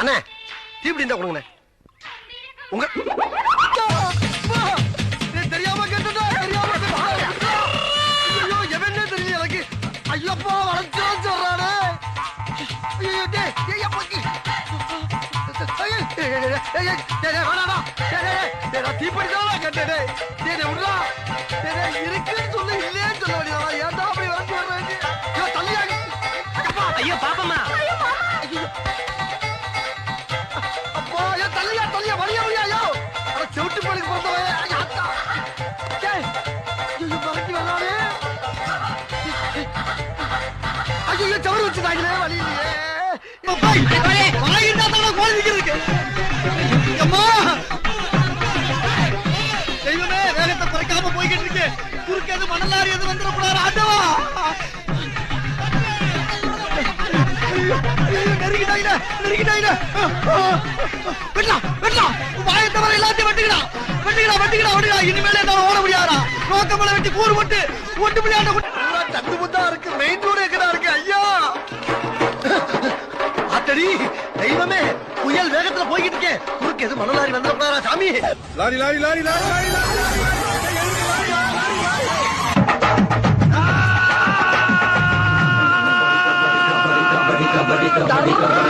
அண்ணே தீப்பிடி இருந்தா கொடுங்கண்ணே. உங்க டேய், தெரியாம கேட்டுட்டா தெரியாம ஐயோ எவனே தெரியல எனக்கு. ஐயப்பா வளர்ச்சா சொல்றானே. ஐயோ டேய் டேய் அப்பா கி. ஐயோ, ஐயோ, செவுரு வச்சுட்டாங்களே, வலி இல்லையே. தெய்வமே, வேகத்தை குறைக்காம போய்கிட்டு இருக்கு. குறுக்க எது மணல் லாரி எது வந்துடக்கூடாது, ஆண்டவா. ஐயோ, ஐயோ, நெருங்கிட்டாங்களே, நெருங்கிட்டாங்களே. வெட்டா, வெட்டா. வாயை தவிர எல்லாத்தையும் வெட்டுங்கடா. வெட்டுங்கடா, வெட்டுங்கடா, வெட்டுங்கடா. இனிமேல் என்னால ஓட முடியாதுடா. நோக்கமலை வெட்டி கூறு போட்டு, ஒட்டு புள்ளியாண்ட புயல் வேகத்துல போய்கிட்டு இருக்கேன் குறுக்கு எது மணல் லாரி வந்துடக்கூடாதா சாமி? Lorry lorry lorry lorry lorry kabaddi.